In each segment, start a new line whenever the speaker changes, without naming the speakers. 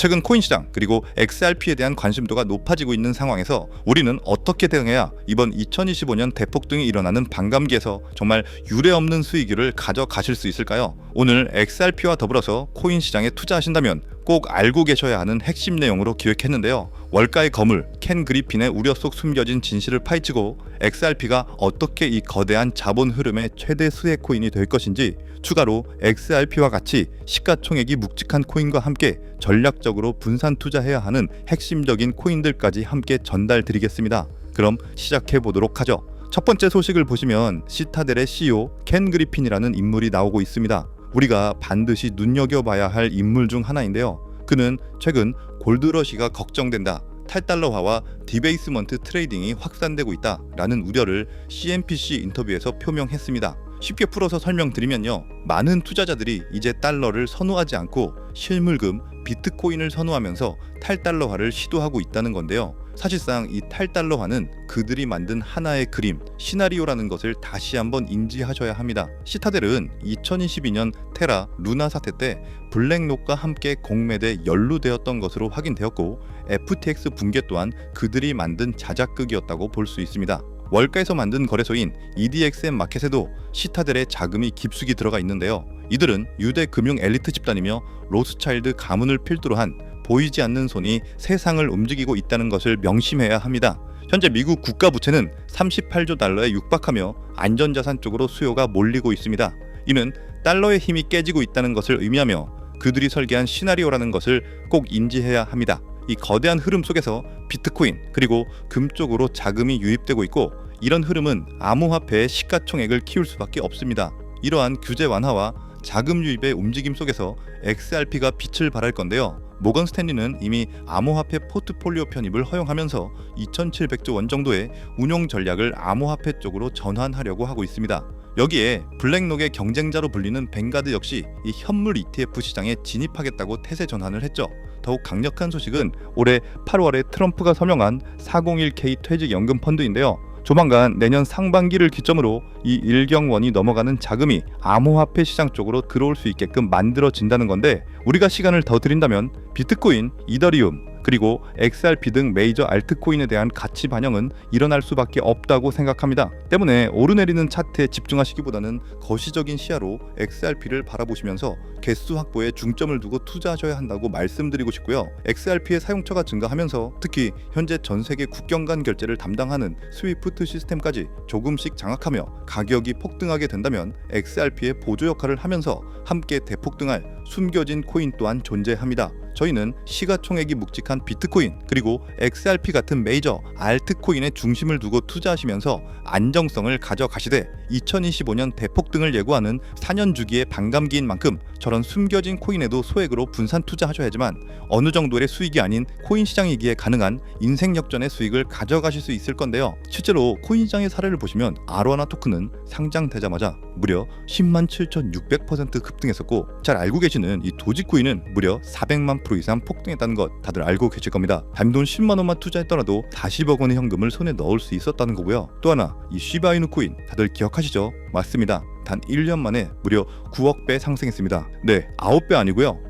최근 코인 시장 그리고 XRP에 대한 관심도가 높아지고 있는 상황에서 우리는 어떻게 대응해야 이번 2025년 대폭등이 일어나는 반감기에서 정말 유례 없는 수익을 가져가실 수 있을까요? 오늘 XRP와 더불어서 코인 시장에 투자하신다면 꼭 알고 계셔야 하는 핵심 내용으로 기획했는데요. 월가의 거물 켄 그리핀의 우려 속 숨겨진 진실을 파헤치고 XRP가 어떻게 이 거대한 자본 흐름의 최대 수혜 코인이 될 것인지 추가로 XRP와 같이 시가총액이 묵직한 코인과 함께 전략적으로 분산 투자해야 하는 핵심적인 코인들까지 함께 전달 드리겠습니다. 그럼 시작해 보도록 하죠. 첫 번째 소식을 보시면 시타델의 CEO 켄 그리핀이라는 인물이 나오고 있습니다. 우리가 반드시 눈여겨봐야 할 인물 중 하나인데요. 그는 최근 골드러시가 걱정된다. 탈달러화와 디베이스먼트 트레이딩이 확산되고 있다라는 우려를 CNBC 인터뷰에서 표명했습니다. 쉽게 풀어서 설명드리면요. 많은 투자자들이 이제 달러를 선호하지 않고 실물금, 비트코인을 선호하면서 탈달러화를 시도하고 있다는 건데요. 사실상 이 탈달러화는 그들이 만든 하나의 그림, 시나리오라는 것을 다시 한번 인지하셔야 합니다. 시타델은 2022년 테라 루나 사태 때 블랙록과 함께 공매돼 연루되었던 것으로 확인되었고 FTX 붕괴 또한 그들이 만든 자작극이었다고 볼 수 있습니다. 월가에서 만든 거래소인 EDXM 마켓에도 시타델의 자금이 깊숙이 들어가 있는데요. 이들은 유대 금융 엘리트 집단이며 로스차일드 가문을 필두로 한 보이지 않는 손이 세상을 움직이고 있다는 것을 명심해야 합니다. 현재 미국 국가 부채는 38조 달러에 육박하며 안전자산 쪽으로 수요가 몰리고 있습니다. 이는 달러의 힘이 깨지고 있다는 것을 의미하며 그들이 설계한 시나리오라는 것을 꼭 인지해야 합니다. 이 거대한 흐름 속에서 비트코인 그리고 금 쪽으로 자금이 유입되고 있고 이런 흐름은 암호화폐의 시가총액을 키울 수밖에 없습니다. 이러한 규제 완화와 자금 유입의 움직임 속에서 XRP가 빛을 발할 건데요. 모건 스탠리는 이미 암호화폐 포트폴리오 편입을 허용하면서 2,700조 원 정도의 운용 전략을 암호화폐 쪽으로 전환하려고 하고 있습니다. 여기에 블랙록의 경쟁자로 불리는 뱅가드 역시 이 현물 ETF 시장에 진입하겠다고 태세 전환을 했죠. 더욱 강력한 소식은 올해 8월에 트럼프가 서명한 401k 퇴직연금 펀드인데요. 조만간 내년 상반기를 기점으로 이 일경원이 넘어가는 자금이 암호화폐 시장 쪽으로 들어올 수 있게끔 만들어진다는 건데 우리가 시간을 더 드린다면 비트코인, 이더리움, 그리고 XRP 등 메이저 알트코인에 대한 가치 반영은 일어날 수밖에 없다고 생각합니다. 때문에 오르내리는 차트에 집중하시기보다는 거시적인 시야로 XRP를 바라보시면서 개수 확보에 중점을 두고 투자하셔야 한다고 말씀드리고 싶고요. XRP의 사용처가 증가하면서 특히 현재 전 세계 국경 간 결제를 담당하는 스위프트 시스템까지 조금씩 장악하며 가격이 폭등하게 된다면 XRP의 보조 역할을 하면서 함께 대폭등할 숨겨진 코인 또한 존재합니다. 저희는 시가총액이 묵직한 비트코인 그리고 XRP 같은 메이저 알트코인에 중심을 두고 투자하시면서 안정성을 가져가시되 2025년 대폭 등을 예고하는 4년 주기의 반감기인 만큼 저런 숨겨진 코인에도 소액으로 분산 투자하셔야지만 어느 정도의 수익이 아닌 코인 시장이기에 가능한 인생 역전의 수익을 가져가실 수 있을 건데요. 실제로 코인 시장의 사례를 보시면 아로하나 토큰은 상장되자마자 무려 10만 7,600% 급등했었고 잘 알고 계시는 이 도지코인은 무려 400만 프로 이상 폭등했다는 것 다들 알고 계실 겁니다. 단돈 10만 원만 투자했더라도 40억 원의 현금을 손에 넣을 수 있었다는 거고요. 또 하나 이 시바이누 코인 다들 기억하시죠? 맞습니다. 단 1년 만에 무려 9억 배 상승했습니다. 네, 9배 아니고요.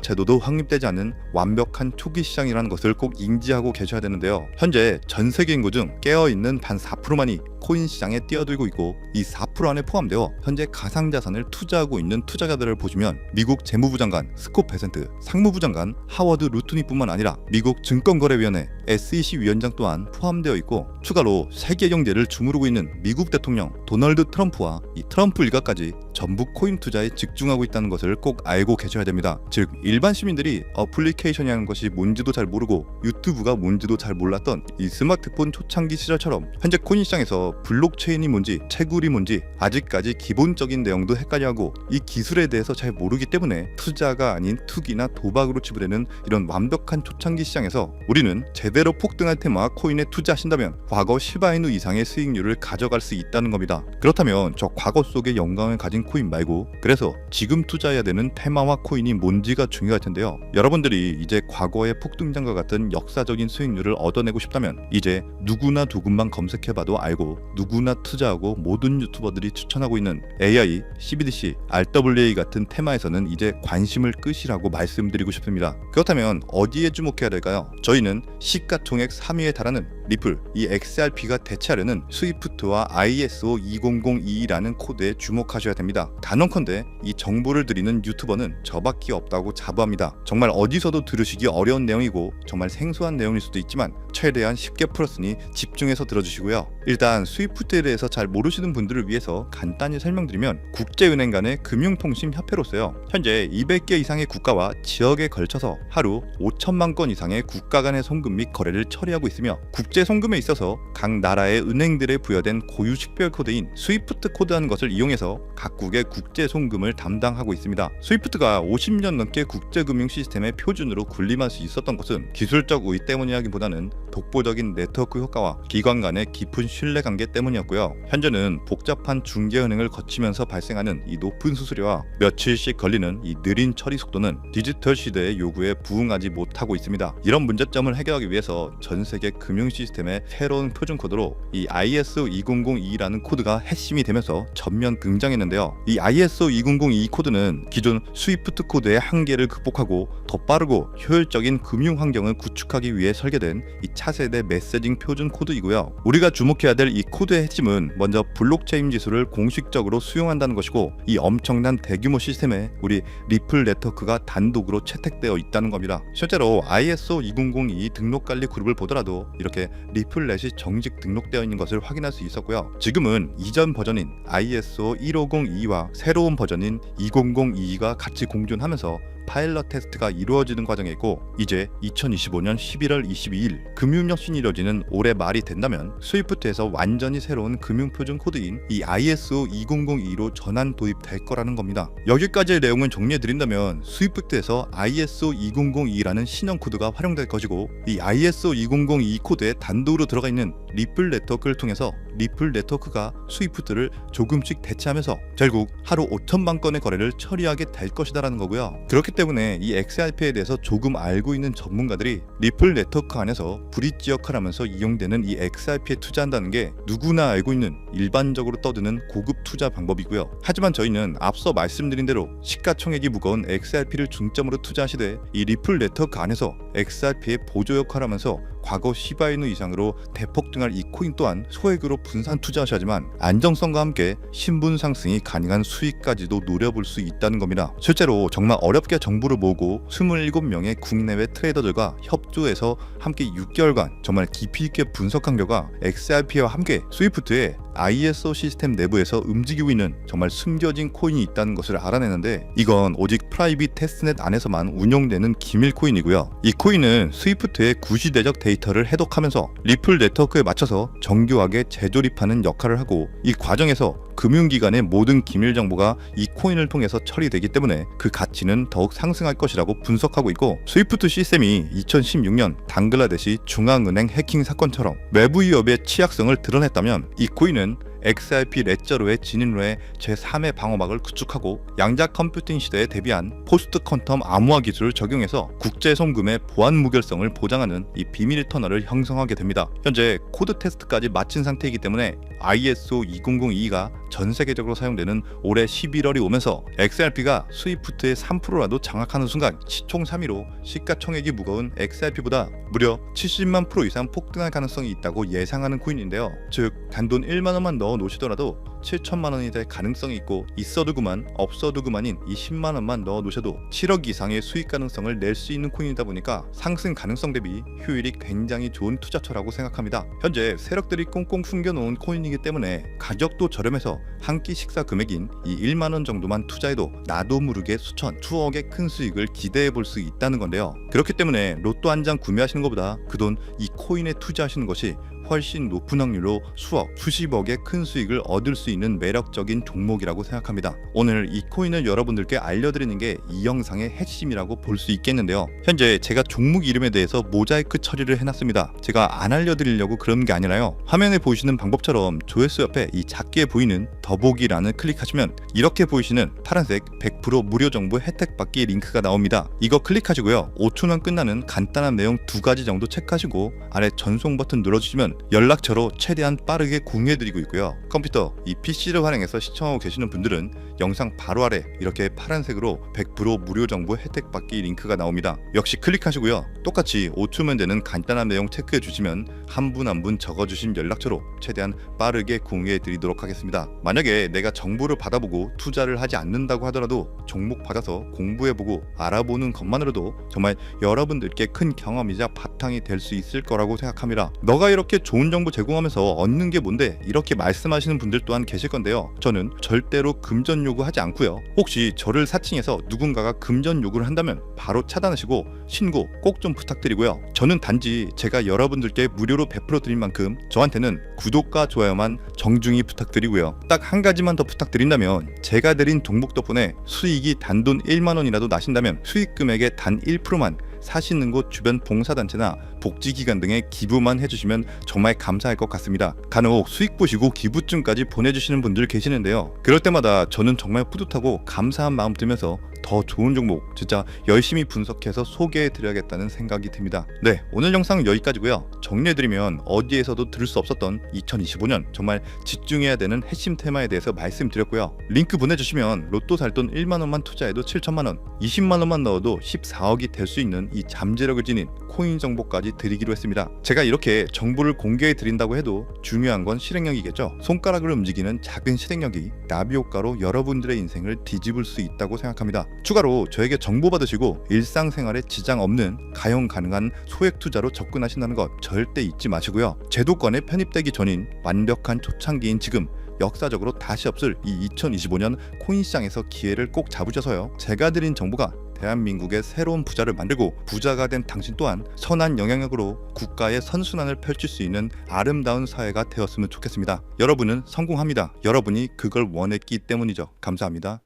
제도도 확립되지 않은 완벽한 초기 시장이라는 것을 꼭 인지하고 계셔야 되는데요. 현재 전 세계 인구 중 깨어 있는 반 4%만이 코인 시장에 뛰어들고 있고 이 4% 안에 포함되어 현재 가상자산을 투자하고 있는 투자자들을 보시면 미국 재무부 장관 스콧 베센트, 상무부 장관 하워드 루트니뿐만 아니라 미국 증권거래위원회 SEC 위원장 또한 포함되어 있고 추가로 세계 경제를 주무르고 있는 미국 대통령 도널드 트럼프와 이 트럼프 일가까지 전부 코인 투자에 집중하고 있다는 것을 꼭 알고 계셔야 됩니다. 즉 일반 시민들이 어플리케이션이라는 것이 뭔지도 잘 모르고 유튜브가 뭔지도 잘 몰랐던 이 스마트폰 초창기 시절처럼 현재 코인 시장에서 블록체인이 뭔지 채굴이 뭔지 아직까지 기본적인 내용도 헷갈려하고 이 기술에 대해서 잘 모르기 때문에 투자가 아닌 투기나 도박으로 치부되는 이런 완벽한 초창기 시장에서 우리는 제대로 폭등할 테마 코인에 투자하신다면 과거 시바이누 이상의 수익률을 가져갈 수 있다는 겁니다. 그렇다면 저 과거 속의 영광을 가진 코인 말고 그래서 지금 투자해야 되는 테마와 코인이 뭔지가 중요할 텐데요. 여러분들이 이제 과거의 폭등장과 같은 역사적인 수익률을 얻어내고 싶다면 이제 누구나 조금만 검색해봐도 알고 누구나 투자하고 모든 유튜버들이 추천하고 있는 AI, CBDC, RWA 같은 테마에서는 이제 관심을 끄시라고 말씀드리고 싶습니다. 그렇다면 어디에 주목해야 될까요? 저희는 시가총액 3위에 달하는 리플, 이 XRP가 대체하려는 스위프트와 ISO 2002라는 코드에 주목하셔야 됩니다. 단언컨대 이 정보를 드리는 유튜버는 저밖에 없다고 자부합니다. 정말 어디서도 들으시기 어려운 내용이고 정말 생소한 내용일 수도 있지만 최대한 쉽게 풀었으니 집중해서 들어주시고요. 일단 스위프트에 대해서 잘 모르시는 분들을 위해서 간단히 설명드리면 국제은행 간의 금융통신협회로서요. 현재 200개 이상의 국가와 지역에 걸쳐서 하루 5천만 건 이상의 국가 간의 송금 및 거래를 처리하고 있으며 국제 송금에 있어서 각 나라의 은행들에 부여된 고유 식별 코드인 스위프트 코드라는 것을 이용해서 각국의 국제 송금을 담당하고 있습니다. 스위프트가 50년 넘게 국제 금융 시스템의 표준으로 군림할 수 있었던 것은 기술적 우위 때문이라기보다는 독보적인 네트워크 효과와 기관 간의 깊은 신뢰 관계 때문이었고요. 현재는 복잡한 중개은행을 거치면서 발생하는 이 높은 수수료와 며칠씩 걸리는 이 느린 처리 속도는 디지털 시대의 요구에 부응하지 못하고 있습니다. 이런 문제점을 해결하기 위해서 전 세계 금융 시스템의 새로운 표준 코드로 이 ISO 2002라는 코드가 핵심이 되면서 전면 등장했는데요. 이 ISO 2002 코드는 기존 스위프트 코드의 한계를 극복하고 더 빠르고 효율적인 금융 환경을 구축하기 위해 설계된 이 차세대 메시징 표준 코드이고요. 우리가 주목해야 될 이 코드의 핵심은 먼저 블록체인 기술을 공식적으로 수용한다는 것이고 이 엄청난 대규모 시스템에 우리 리플 네트워크가 단독으로 채택되어 있다는 겁니다. 실제로 ISO 2002 등록 관리 그룹을 보더라도 이렇게 리플넷이 정식 등록되어 있는 것을 확인할 수 있었고요. 지금은 이전 버전인 ISO 1502와 새로운 버전인 2002가 같이 공존하면서 파일럿 테스트가 이루어지는 과정에 있고 이제 2025년 11월 22일 금융혁신이 이루어지는 올해 말이 된다면 스위프트에서 완전 히 새로운 금융표준 코드인 이 ISO 2002로 전환 도입될 거라는 겁니다. 여기까지의 내용을 정리해 드린다면 스위프트에서 ISO 2002라는 신형 코드가 활용될 것이고 이 ISO 2002 코드에 단독으로 들어가 있는 리플 네트워크를 통해서 리플 네트워크가 스위프트를 조금씩 대체하면서 결국 하루 5천만 건의 거래를 처리하게 될 것이다라는 거고요. 그렇기 때문에 이 XRP에 대해서 조금 알고 있는 전문가들이 리플 네트워크 안에서 브릿지 역할을 하면서 이용되는 이 XRP에 투자한다는 게 누구나 알고 있는 일반적으로 떠드는 고급 투자 방법이고요. 하지만 저희는 앞서 말씀드린 대로 시가총액이 무거운 XRP를 중점으로 투자하시되 이 리플 네트워크 안에서 XRP의 보조 역할을 하면서 과거 시바이누 이상으로 대폭등할 이 코인 또한 소액으로 분산 투자하셔야지만 안정성과 함께 신분 상승이 가능한 수익까지도 노려볼 수 있다는 겁니다. 실제로 정말 어렵게 정보를 모으고 27명의 국내외 트레이더들과 협조해서 함께 6개월간 정말 깊이 있게 분석한 결과 XRP와 함께 스위프트의 ISO 시스템 내부에서 움직이고 있는 정말 숨겨진 코인이 있다는 것을 알아내는데 이건 오직 프라이빗 테스트넷 안에서만 운영되는 기밀 코인이고요. 이 코인은 스위프트의 구시대적 데이터를 해독하면서 리플 네트워크에 맞춰서 정교하게 재조립하는 역할을 하고 이 과정에서 금융기관의 모든 기밀 정보가 이 코인을 통해서 처리되기 때문에 그 가치는 더욱 상승할 것이라고 분석하고 있고 스위프트 시스템이 2016년 당글라데시 중앙은행 해킹 사건처럼 외부 위협의 취약성을 드러냈다면 이 코인은 XRP 레저로의 진입로의 제3의 방어막을 구축하고 양자 컴퓨팅 시대에 대비한 포스트 퀀텀 암호화 기술을 적용해서 국제 송금의 보안 무결성을 보장하는 이 비밀 터널을 형성하게 됩니다. 현재 코드 테스트까지 마친 상태이기 때문에 ISO 2002가 전 세계적으로 사용되는 올해 11월이 오면서 XRP가 스위프트의 3%라도 장악하는 순간 시총 3위로 시가총액이 무거운 XRP보다 무려 70만 프로 이상 폭등할 가능성이 있다고 예상하는 코인인데요. 즉 단돈 1만 원만 넣어 놓으시더라도 7천만 원이 될 가능성이 있고 있어도 그만 없어도 그만인 이 10만 원만 넣어 놓으셔도 7억 이상의 수익 가능성을 낼 수 있는 코인이다 보니까 상승 가능성 대비 효율이 굉장히 좋은 투자처라고 생각합니다. 현재 세력들이 꽁꽁 숨겨놓은 코인이기 때문에 가격도 저렴해서 한 끼 식사 금액인 이 1만 원 정도만 투자해도 나도 모르게 수천, 수억의 큰 수익을 기대해 볼 수 있다는 건데요. 그렇기 때문에 로또 한 장 구매하시는 것보다 그 돈 이 코인에 투자하시는 것이 훨씬 높은 확률로 수억, 수십억의 큰 수익을 얻을 수 있는 매력적인 종목이라고 생각합니다. 오늘 이 코인을 여러분들께 알려드리는 게 이 영상의 핵심이라고 볼 수 있겠는데요. 현재 제가 종목 이름에 대해서 모자이크 처리를 해놨습니다. 제가 안 알려드리려고 그런 게 아니라요. 화면에 보이시는 방법처럼 조회수 옆에 이 작게 보이는 더보기란을 클릭하시면 이렇게 보이시는 파란색 100% 무료 정보 혜택 받기 링크가 나옵니다. 이거 클릭하시고요. 5초면 끝나는 간단한 내용 두 가지 정도 체크하시고 아래 전송 버튼 눌러주시면 연락처로 최대한 빠르게 공유해드리고 있고요. 컴퓨터, 이 PC를 활용해서 시청하고 계시는 분들은 영상 바로 아래 이렇게 파란색으로 100% 무료 정보 혜택 받기 링크가 나옵니다. 역시 클릭하시고요. 똑같이 5초면 되는 간단한 내용 체크해 주시면 한 분 한 분 적어주신 연락처로 최대한 빠르게 공유해 드리도록 하겠습니다. 만약에 내가 정보를 받아보고 투자를 하지 않는다고 하더라도 종목 받아서 공부해보고 알아보는 것만으로도 정말 여러분들께 큰 경험이자 바탕이 될 수 있을 거라고 생각합니다. 너가 이렇게 좋은 정보 제공하면서 얻는 게 뭔데 이렇게 말씀하시는 분들 또한 계실 건데요. 저는 절대로 금전 요구하지 않고요. 혹시 저를 사칭해서 누군가가 금전 요구를 한다면 바로 차단하시고 신고 꼭 좀 부탁드리고요. 저는 단지 제가 여러분들께 무료로 베풀어 드릴 만큼 저한테는 구독과 좋아요만 정중히 부탁드리고요. 딱 한 가지만 더 부탁드린다면 제가 드린 종목 덕분에 수익이 단돈 1만 원이라도 나신다면 수익 금액의 단 1%만 사시는 곳 주변 봉사단체나 복지기관 등에 기부만 해주시면 정말 감사할 것 같습니다. 간혹 수익 보시고 기부증까지 보내주시는 분들 계시는데요. 그럴 때마다 저는 정말 뿌듯하고 감사한 마음 들면서 더 좋은 종목 진짜 열심히 분석해서 소개해 드려야겠다는 생각이 듭니다. 네, 오늘 영상은 여기까지고요. 정리해 드리면 어디에서도 들을 수 없었던 2025년 정말 집중해야 되는 핵심 테마에 대해서 말씀드렸고요. 링크 보내 주시면 로또 살 돈 1만 원만 투자해도 7천만 원, 20만 원만 넣어도 14억이 될 수 있는 이 잠재력을 지닌 코인 정보까지 드리기로 했습니다. 제가 이렇게 정보를 공개해 드린다고 해도 중요한 건 실행력이겠죠. 손가락을 움직이는 작은 실행력이 나비 효과로 여러분들의 인생을 뒤집을 수 있다고 생각합니다. 추가로 저에게 정보 받으시고 일상생활에 지장 없는 가용 가능한 소액 투자로 접근하신다는 것 절대 잊지 마시고요. 제도권에 편입되기 전인 완벽한 초창기인 지금 역사적으로 다시 없을 이 2025년 코인 시장에서 기회를 꼭 잡으셔서요. 제가 드린 정보가 대한민국의 새로운 부자를 만들고 부자가 된 당신 또한 선한 영향력으로 국가의 선순환을 펼칠 수 있는 아름다운 사회가 되었으면 좋겠습니다. 여러분은 성공합니다. 여러분이 그걸 원했기 때문이죠. 감사합니다.